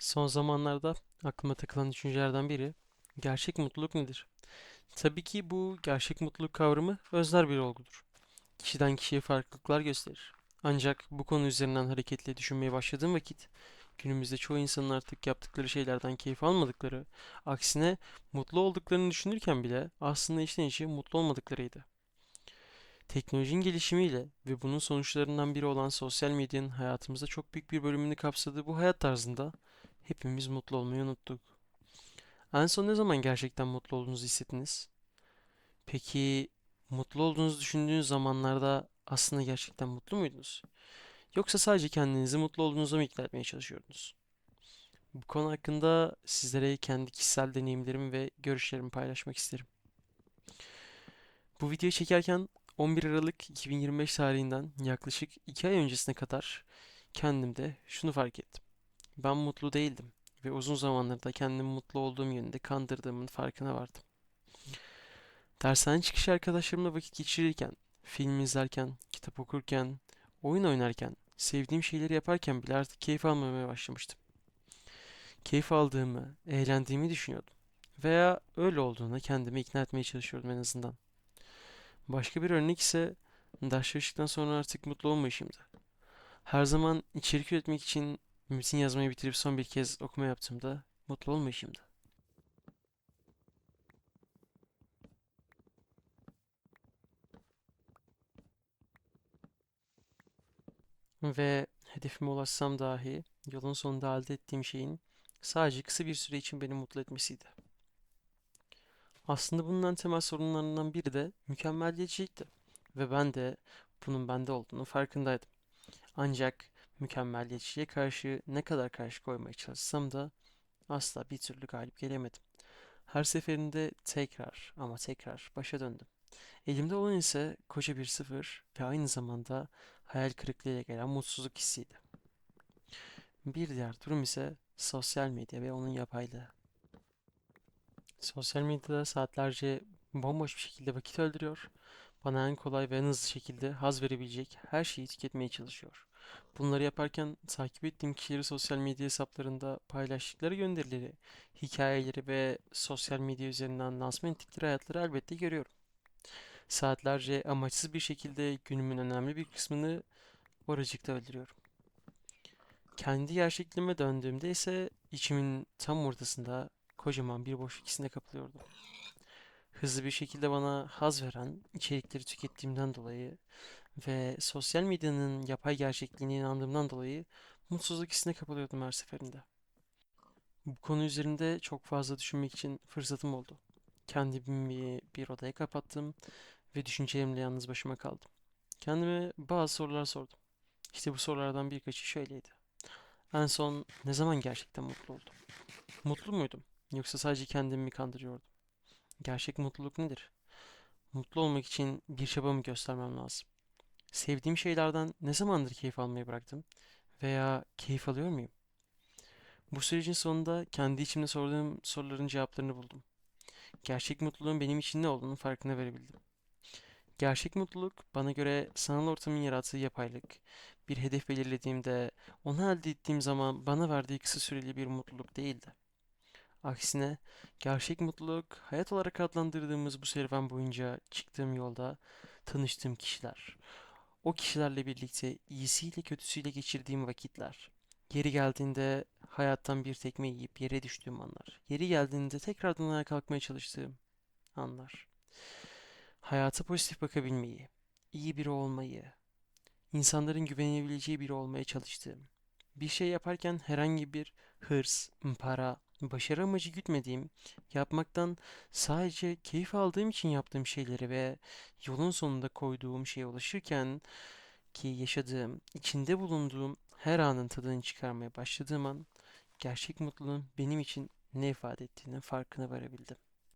Son zamanlarda aklıma takılan düşüncelerden biri gerçek mutluluk nedir? Tabii ki bu gerçek mutluluk kavramı özler bir olgudur. Kişiden kişiye farklılıklar gösterir. Ancak bu konu üzerinden hareketle düşünmeye başladığım vakit günümüzde çoğu insanın artık yaptıkları şeylerden keyif almadıkları, aksine mutlu olduklarını düşünürken bile aslında içten içe mutlu olmadıklarıydı. Teknolojinin gelişimiyle ve bunun sonuçlarından biri olan sosyal medyanın hayatımızda çok büyük bir bölümünü kapsadığı bu hayat tarzında hepimiz mutlu olmayı unuttuk. En son ne zaman gerçekten mutlu olduğunuzu hissettiniz? Peki mutlu olduğunuzu düşündüğünüz zamanlarda aslında gerçekten mutlu muydunuz? Yoksa sadece kendinizi mutlu olduğunuza mı ikna etmeye çalışıyordunuz? Bu konu hakkında sizlere kendi kişisel deneyimlerimi ve görüşlerimi paylaşmak isterim. Bu videoyu çekerken 11 Aralık 2025 tarihinden yaklaşık 2 ay öncesine kadar kendimde şunu fark ettim. Ben mutlu değildim ve uzun zamandır da kendimi mutlu olduğum yönünde kandırdığımın farkına vardım. Dershane çıkışı arkadaşlarımla vakit geçirirken, film izlerken, kitap okurken, oyun oynarken, sevdiğim şeyleri yaparken bile artık keyif almamaya başlamıştım. Keyif aldığımı, eğlendiğimi düşünüyordum. Veya öyle olduğuna kendimi ikna etmeye çalışıyordum en azından. Başka bir örnek ise ders çalıştıktan sonra artık mutlu olmayışımdı. Her zaman içerik üretmek için metin yazmayı bitirip son bir kez okuma yaptığımda mutlu olmayışımdı. Ve hedefime ulaşsam dahi yolun sonunda elde ettiğim şeyin sadece kısa bir süre için beni mutlu etmesiydi. Aslında bunun en temel sorunlarından biri de mükemmeliyetçilikti. Ve ben de bunun bende olduğunu farkındaydım. Ancak mükemmeliyetçiliğe karşı ne kadar karşı koymaya çalışsam da asla bir türlü galip gelemedim. Her seferinde tekrar ama tekrar başa döndüm. Elimde olan ise koca bir sıfır ve aynı zamanda hayal kırıklığıyla gelen mutsuzluk hissiydi. Bir diğer durum ise sosyal medya ve onun yapaylığı. Sosyal medyada saatlerce bomboş bir şekilde vakit öldürüyor, bana en kolay ve en hızlı şekilde haz verebilecek her şeyi tüketmeye çalışıyor. Bunları yaparken takip ettiğim kişileri sosyal medya hesaplarında paylaştıkları gönderileri, hikayeleri ve sosyal medya üzerinden lansman ettikleri hayatları elbette görüyorum. Saatlerce amaçsız bir şekilde günümün önemli bir kısmını oracıkta öldürüyorum. Kendi gerçekliğime döndüğümde ise içimin tam ortasında kocaman bir boşluk hissine kapılıyordum. Hızlı bir şekilde bana haz veren içerikleri tükettiğimden dolayı ve sosyal medyanın yapay gerçekliğine inandığımdan dolayı mutsuzluk hissine kapılıyordum her seferinde. Bu konu üzerinde çok fazla düşünmek için fırsatım oldu. Kendimi bir odaya kapattım ve düşüncelerimle yalnız başıma kaldım. Kendime bazı sorular sordum. İşte bu sorulardan birkaçı şöyleydi. En son ne zaman gerçekten mutlu oldum? Mutlu muydum? Yoksa sadece kendimi mi kandırıyordum? Gerçek mutluluk nedir? Mutlu olmak için bir çabamı göstermem lazım. Sevdiğim şeylerden ne zamandır keyif almayı bıraktım? Veya keyif alıyor muyum? Bu sürecin sonunda kendi içimde sorduğum soruların cevaplarını buldum. Gerçek mutluluğun benim için ne olduğunu farkına verebildim. Gerçek mutluluk bana göre sanal ortamın yarattığı yapaylık, bir hedef belirlediğimde onu elde ettiğim zaman bana verdiği kısa süreli bir mutluluk değildi. Aksine gerçek mutluluk hayat olarak adlandırdığımız bu serüven boyunca çıktığım yolda tanıştığım kişiler. O kişilerle birlikte iyisiyle kötüsüyle geçirdiğim vakitler. Yeri geldiğinde hayattan bir tekme yiyip yere düştüğüm anlar. Yeri geldiğinde tekrardan ayağa kalkmaya çalıştığım anlar. Hayata pozitif bakabilmeyi, iyi biri olmayı, insanların güvenebileceği biri olmaya çalıştığım. Bir şey yaparken herhangi bir hırs, para, başarı amacı gütmediğim, yapmaktan sadece keyif aldığım için yaptığım şeyleri ve yolun sonunda koyduğum şeye ulaşırken ki yaşadığım, içinde bulunduğum her anın tadını çıkarmaya başladığım an gerçek mutluluğun benim için ne ifade ettiğinin farkına varabildim.